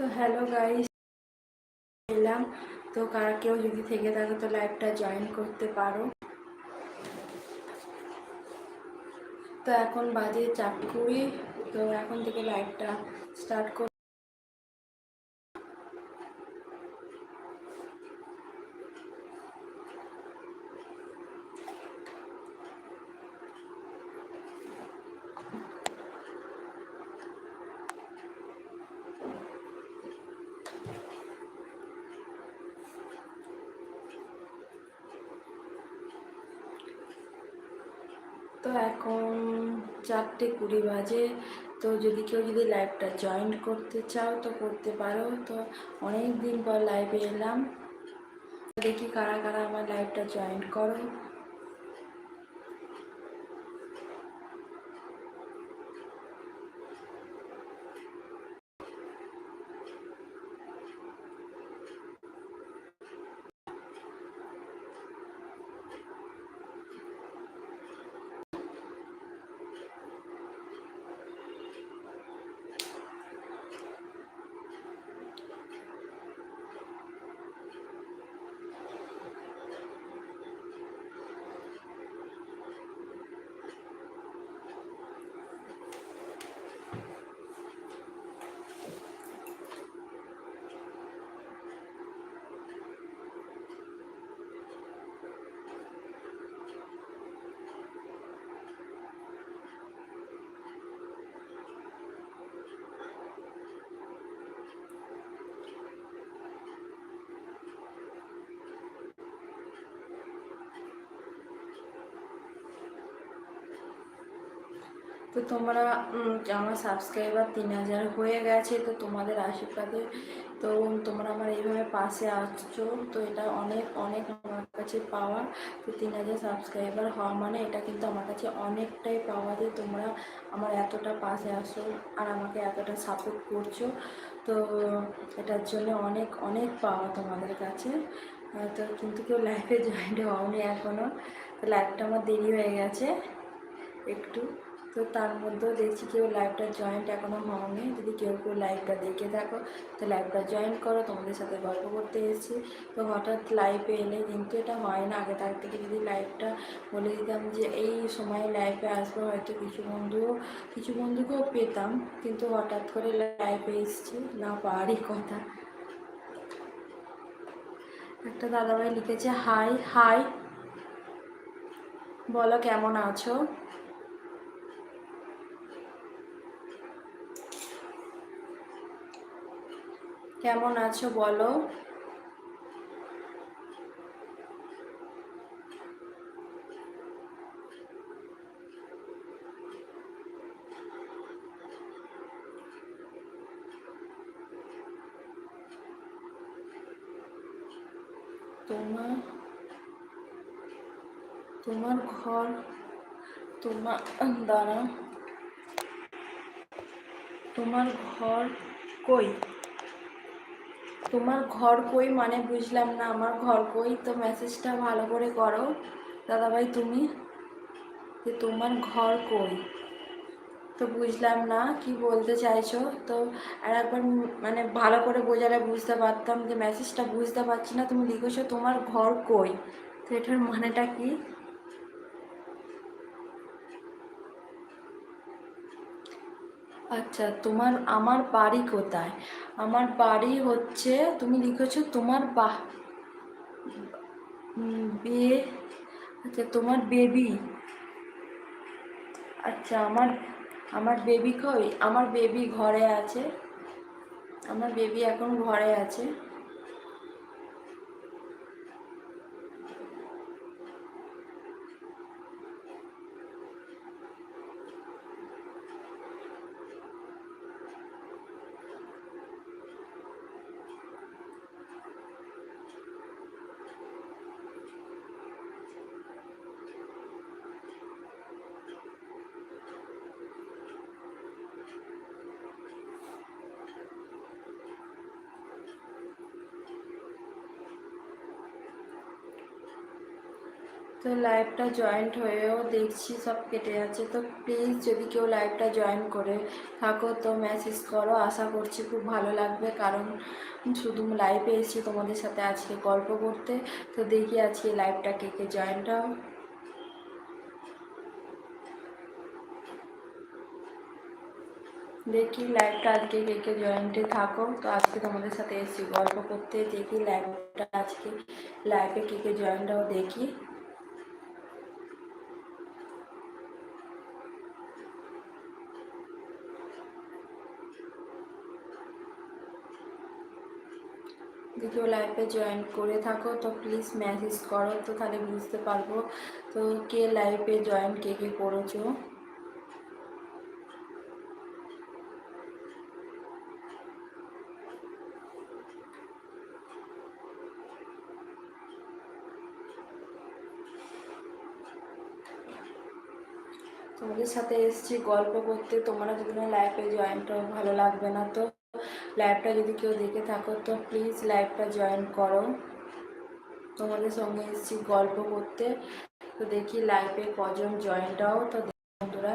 তো hello guys এলাম। তো কারা কেউ যদি থেকে থাকে তো লাইভটা জয়েন করতে পারো। তো এখন বাজে কুড়ি। তো এখন থেকে লাইভটা স্টার্ট কর তো এখন চারটে কুড়ি বাজে। তো যদি কেউ যদি লাইভটা জয়েন করতে চাও তো করতে পারো। তো অনেক দিন পর লাইভে এলাম। দেখি কারা কারা আমার লাইভটা জয়েন করো। তো তোমরা আমার সাবস্ক্রাইবার তিন হাজার হয়ে গেছে, তো তোমাদের আশীর্বাদে, তো তোমরা আমার এইভাবে পাশে আসছো তো এটা অনেক অনেক আমার কাছে পাওয়া তো তিন হাজার সাবস্ক্রাইবার হওয়া মানে এটা কিন্তু আমার কাছে অনেকটাই পাওয়া যে তোমরা আমার এতটা পাশে আসো আর আমাকে এতটা সাপোর্ট করছ, তো এটার জন্য অনেক অনেক পাওয়া তোমাদের কাছে। তো কিন্তু কেউ লাইফে জয়েন্ট হওনি এখনও তো লাইফটা আমার দেরি হয়ে গেছে, একটু। তো তার মধ্যেও দেখছি কেউ লাইভটা জয়েন্ট এখনও হয়নি। যদি কেউ কেউ লাইভটা দেখে থাকো, তো লাইভটা জয়েন করো। তোমাদের সাথে গল্প করতে এসেছি। তো হঠাৎ লাইভে এলে কিন্তু এটা হয় না। আগে তার থেকে যদি লাইভটা বলে দিতাম যে, এই সময় লাইভে আসব, হয়তো কিছু বন্ধুও কিছু বন্ধুকেও পেতাম। কিন্তু হঠাৎ করে লাইভে এসেছি। না পারি কথা। একটা দাদাভাই লিখেছে, হাই হাই। বলো, কেমন আছো? কেমন আছো বলো? তোমার তোমার ঘর তোমার দ্বারা তোমার ঘর কই? তোমার ঘর কই মানে বুঝলাম না, আমার ঘর কই? তো মেসেজটা ভালো করে করো। দাদাভাই, তুমি? যে তোমার ঘর কই? তো বুঝলাম না, কি বলতে চাইছো? তো আর একবার মানে ভালো করে বোঝালে বুঝতে পারতাম যে মেসেজটা বুঝতে পারছি না। তুমি লিখেছো তোমার ঘর কই? তো এটার মানেটা কি? আচ্ছা তোমার আমার বাড়ি কোথায়? আমার বাড়ি হচ্ছে, তুমি লিখেছো তোমার বা বে আচ্ছা তোমার বেবি। আচ্ছা আমার আমার বেবি কই? আমার বেবি ঘরে আছে। আমার বেবি এখন ঘরে আছে। তো লাইভটা জয়েন্ট হয়েও দেখছি, সব কেটে যাচ্ছে। তো প্লিজ যদি কেউ লাইভটা জয়েন করে থাকো, তো মেসেজ করো। আশা করছি খুব ভালো লাগবে, কারণ শুধু লাইভে এসেছি তোমাদের সাথে আজকে গল্প করতে। তো দেখি আজকে লাইভটা কে কে জয়েন্ট হও দেখি লাইভটা আজকে কে কে জয়েন্টে থাকো। তো আজকে তোমাদের সাথে এসেছি গল্প করতে। দেখি লাইভটা আজকে লাইভে কে কে জয়েন্ট দেখি। কেউ লাইভে জয়েন করে থাকো, তো প্লিজ মেসেজ করো, তো তাহলে বুঝতে পারব, তো কে লাইভে জয়েন কে কে করেছ? তোমাদের সাথে এসেছি গল্প করতে, তোমরা যদি না লাইভে জয়েন ভালো লাগবে না তো। লাইভটা যদি কেউ দেখে থাকো, তো প্লিজ লাইভটা জয়েন করো। তোমাদের সঙ্গে এসেছি গল্প করতে। তো দেখি লাইভে কজন জয়েন্টটাও তো বন্ধুরা।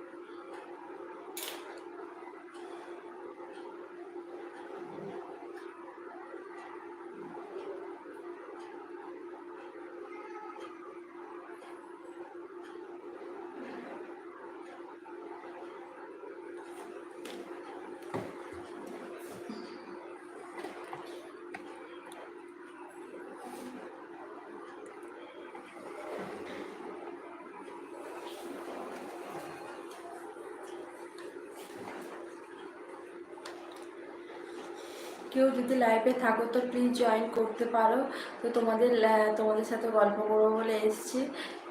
কেউ যদি লাইভে থাকো তো প্লিজ জয়েন করতে পারো। তো তোমাদের তোমাদের সাথে গল্প করব বলে এসছি।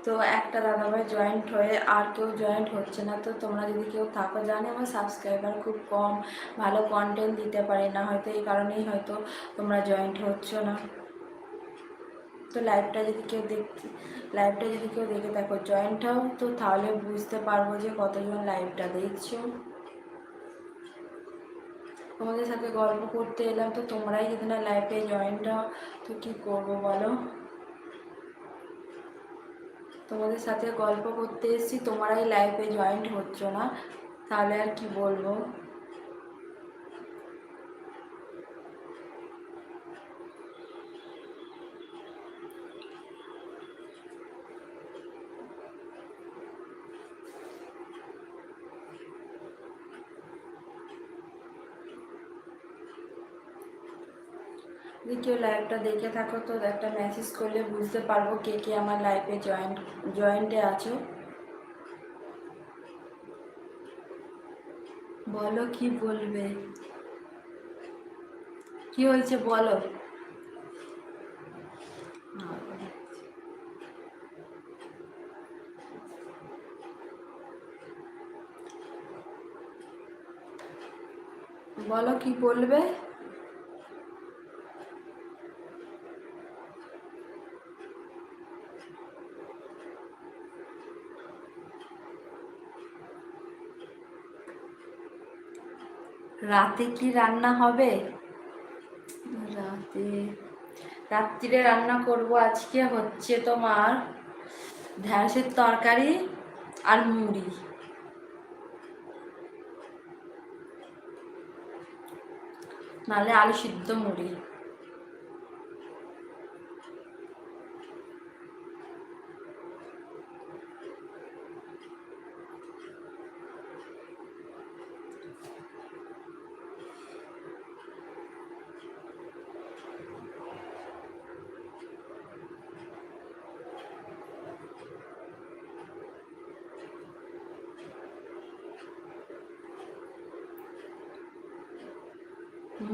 তো একটা দাদাভাই জয়েন্ট হয়ে আর কেউ জয়েন্ট হচ্ছে না। তো তোমরা যদি কেউ থাকো, জানে আমার সাবস্ক্রাইবার খুব কম, ভালো কন্টেন্ট দিতে পারি না। হয়তো এই কারণেই হয়তো তোমরা জয়েন্ট হচ্ছ না। তো লাইভটা যদি কেউ দেখতে লাইভটা যদি কেউ দেখে থাকো জয়েন্ট হও, তো তাহলে বুঝতে পারব যে কতজন লাইভটা দেখছ। তোমাদের সাথে গল্প করতে এলাম, তো তোমরাই যদি না লাইফে জয়েন্ট হও তো কী করব বলো? তোমাদের সাথে গল্প করতে এসেছি, তোমরাই লাইফে জয়েন্ট হচ্ছ না, তাহলে আর কি বলব? যদি লাইভটা দেখে থাকো তো, একটা মেসেজ করলে বুঝতে পারব কে কে আমার লাইফে জয়েন্ট জয়েন্টে আছো। বলো কি বলবে? কি হয়েছে বলো? বলো কি বলবে? রাতে কি রান্না হবে? রাতে, রাত্রিরে রান্না করব আজকে হচ্ছে তোমার ঢ্যাঁড়সের তরকারি আর মুড়ি। নালে আলু সিদ্ধ মুড়ি।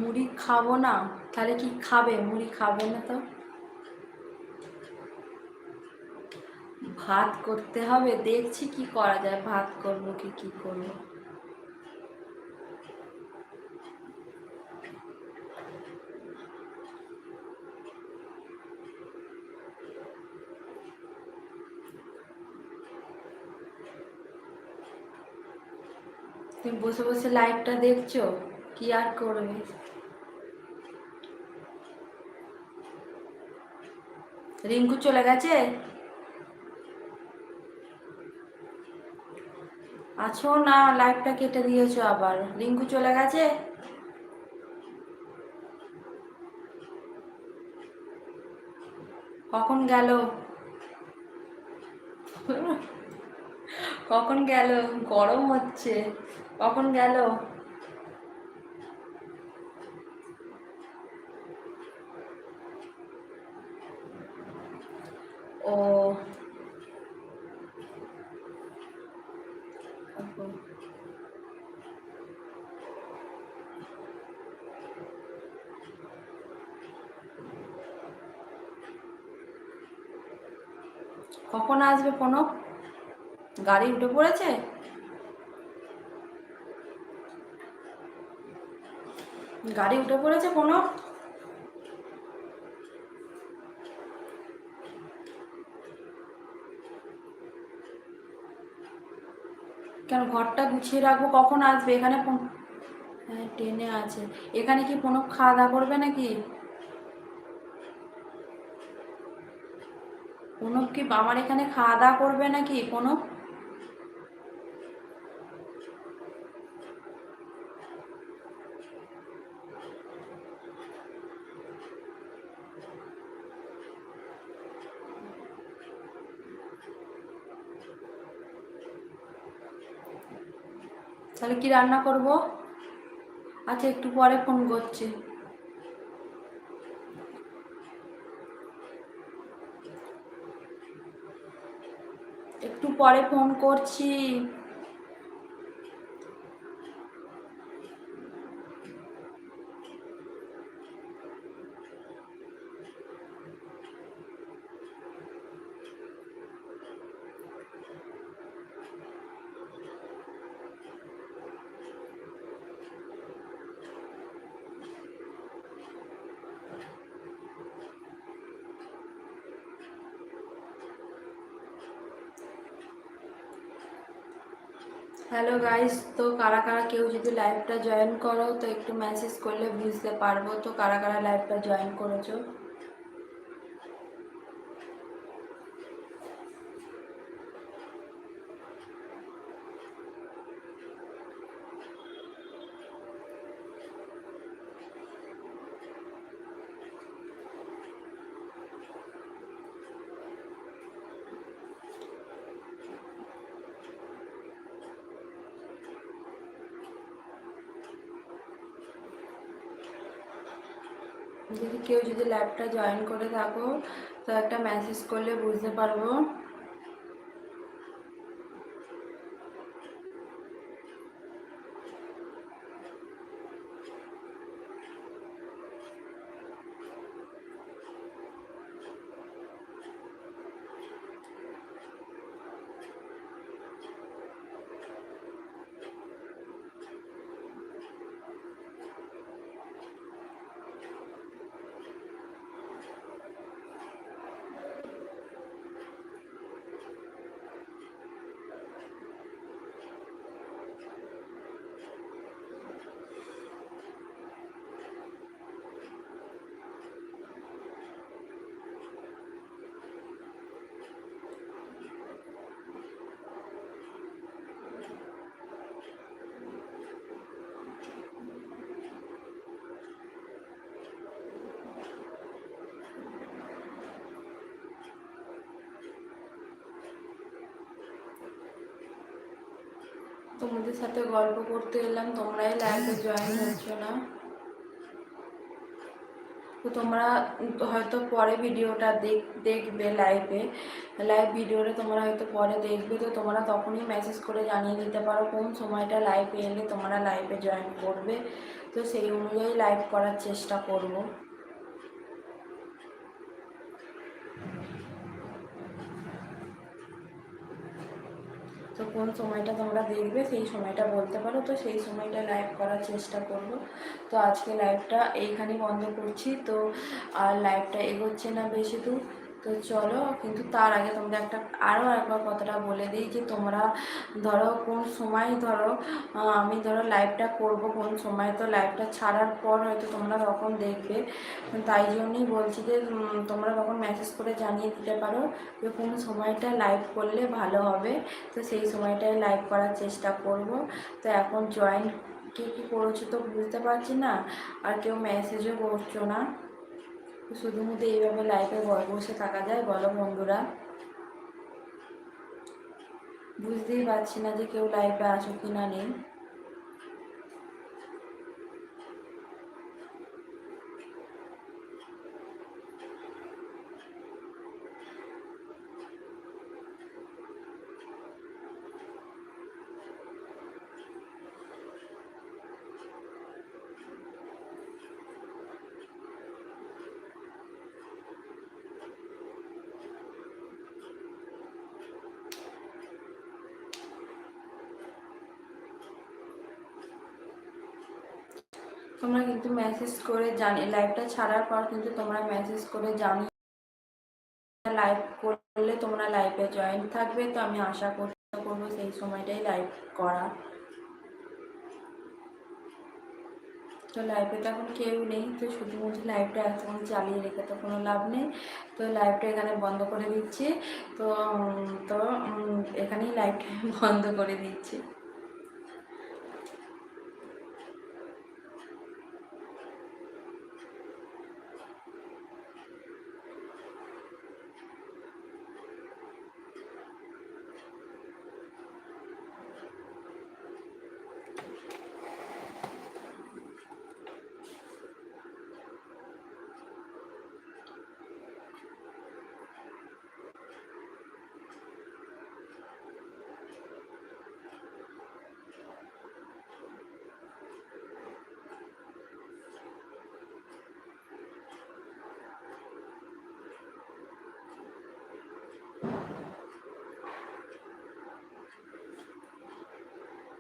মুড়ি খাব না, তাহলে কি খাবে? মুড়ি খাবে না তো। ভাত করতে হবে, দেখছি কি করা যায়। ভাত করব কি কি করব? তুমি বসে বসে লাইভটা দেখছ? কি আর করবে? রিঙ্কু চলে গেছে? আছো না লাইভটা কেটে দিয়েছ আবার। রিঙ্কু চলে গেছে? কখন গেল? কখন গেল? গরম হচ্ছে। কখন গেল? ও কখন আসবে কোনো? গাড়ি উঠে পড়েছে? গাড়ি উঠে পড়েছে কোনো? কেন ঘরটা গুছিয়ে রাখব? কখন আসবে? এখানে হ্যাঁ ট্রেনে আছে। এখানে কি কোনো খাওয়া দাওয়া করবে নাকি? কোনো কি আমার এখানে খাওয়া দাওয়া করবে নাকি? কোনো তাহলে কি রান্না করব? আচ্ছা একটু পরে ফোন করছি। একটু পরে ফোন করছি। হ্যালো গাইস তো কারা কারা কেউ যদি লাইভটা জয়েন করো, তো একটু মেসেজ করলে বুঝতে পারব। তো কারা কারা লাইভটা জয়েন করেছ? যদি কেউ যদি ল্যাবটা জয়েন করে থাকো তো একটা মেসেজ করলে বুঝতে পারব। তোমাদের সাথে গল্প করতে এলাম, তোমরাই লাইভে জয়েন হচ্ছ না? তো তোমরা হয়তো পরে ভিডিওটা দেখ, দেখবে লাইভে লাইভ ভিডিওটা তোমরা হয়তো পরে দেখবে, তো তোমরা তখনই মেসেজ করে জানিয়ে দিতে পারো কোন সময়টা লাইভে এলে তোমরা লাইভে জয়েন করবে। তো সেই অনুযায়ী লাইভ করার চেষ্টা করব তো কোন সময়টা তোমরা দেখবে, সেই সময়টা বলতে পারো। তো সেই সময়টা লাইভ করার চেষ্টা করব। তো আজকে লাইভটা এইখানেই বন্ধ করছি। তো আর লাইভটা এগোচ্ছে না বেশি দূর। তো চলো, কিন্তু তার আগে তোমরা একটা আরও একবার কথাটা বলে দিই যে তোমরা ধরো কোন সময় ধরো আমি ধরো লাইভটা করব কোন সময়, তো লাইভটা ছাড়ার পর হয়তো তোমরা তখন দেখবে। তাই জন্যই বলছি যে তোমরা তখন মেসেজ করে জানিয়ে দিতে পারো যে কোন সময়টা লাইভ করলে ভালো হবে। তো সেই সময়টায় লাইভ করার চেষ্টা করব। তো এখন জয়েন কে কী করেছ তো বুঝতে পারছি না, আর কেউ মেসেজও করছ না। শুধুমাত্র এইভাবে লাইভে বসে থাকা যায়, বলো বন্ধুরা। বুঝতেই পারছি না যে কেউ লাইফে আসো কি না নেই। তোমরা কিন্তু মেসেজ করে জানি লাইভটা ছাড়ার পর কিন্তু তোমরা মেসেজ করে জানি। লাইভ করলে তোমরা লাইভে জয়েন থাকবে, তো আমি আশা করতে করব সেই সময়টাই লাইভ করা। তো লাইভে তো এখন কেউ নেই, তো শুধুমাত্র লাইভটা এখন চালিয়ে রেখে তো কোনো লাভ নেই। তো লাইভটা এখানে বন্ধ করে দিচ্ছি। তো তো এখানেই লাইভটা বন্ধ করে দিচ্ছি।